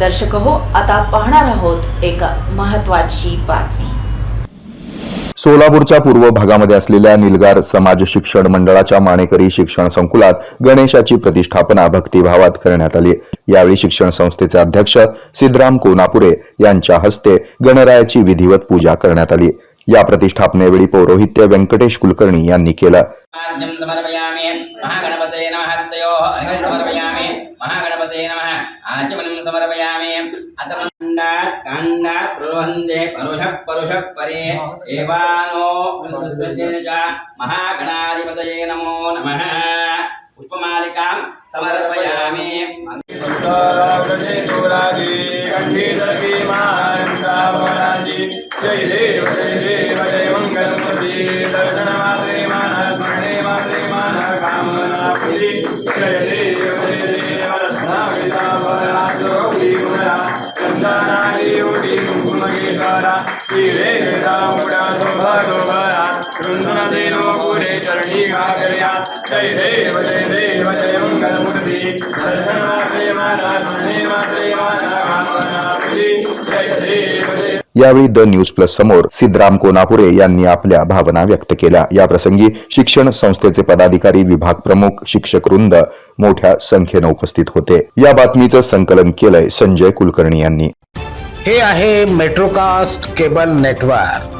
दर्शक हो आता पाहणार आहोत एक महत्वाची बातमी. सोलापूरच्या पूर्व भागामध्ये असलेल्या निलगार समाज शिक्षण मंडळाच्या माणेकरी शिक्षण संकुलात गणेशाची प्रतिष्ठापना भक्तिभावात करण्यात आली. यावेळी शिक्षण संस्थेचे अध्यक्ष सिद्धराम कोनापुरे यांच्या हस्ते गणरायाची विधिवत पूजा करण्यात आली. या प्रतिष्ठापनेवेळी पौरोहित्य व्यंकटेश कुलकर्णी यांनी केलं. పాద్యం సమర్పయామి మహాగణపతే నమ హస్తయో అర్ఘం సమర్పయామి మహాగణపతే నమ ఆచమనం సమర్పయామి అతమండ కండ ప్రవహందే పరుష పరుష పరే ఏవానో మహాగణాధిపతయే నమో నమ పుష్పమాలికాం సమర్పయామి జై దేవ జయ चरणी जय देव मान स्मरणे मान जय देव जय यावेळी द न्यूज प्लस समोर सिद्धराम कोनापुरे यांनी आपल्या भावना व्यक्त केल्या. या प्रसंगी शिक्षण संस्थेचे पदाधिकारी विभाग प्रमुख शिक्षक वृंद मोठ्या संख्येनं उपस्थित होते. या बातमीचं संकलन केलंय संजय कुलकर्णी यांनी. हे आहे मेट्रोकास्ट केबल नेटवर्क.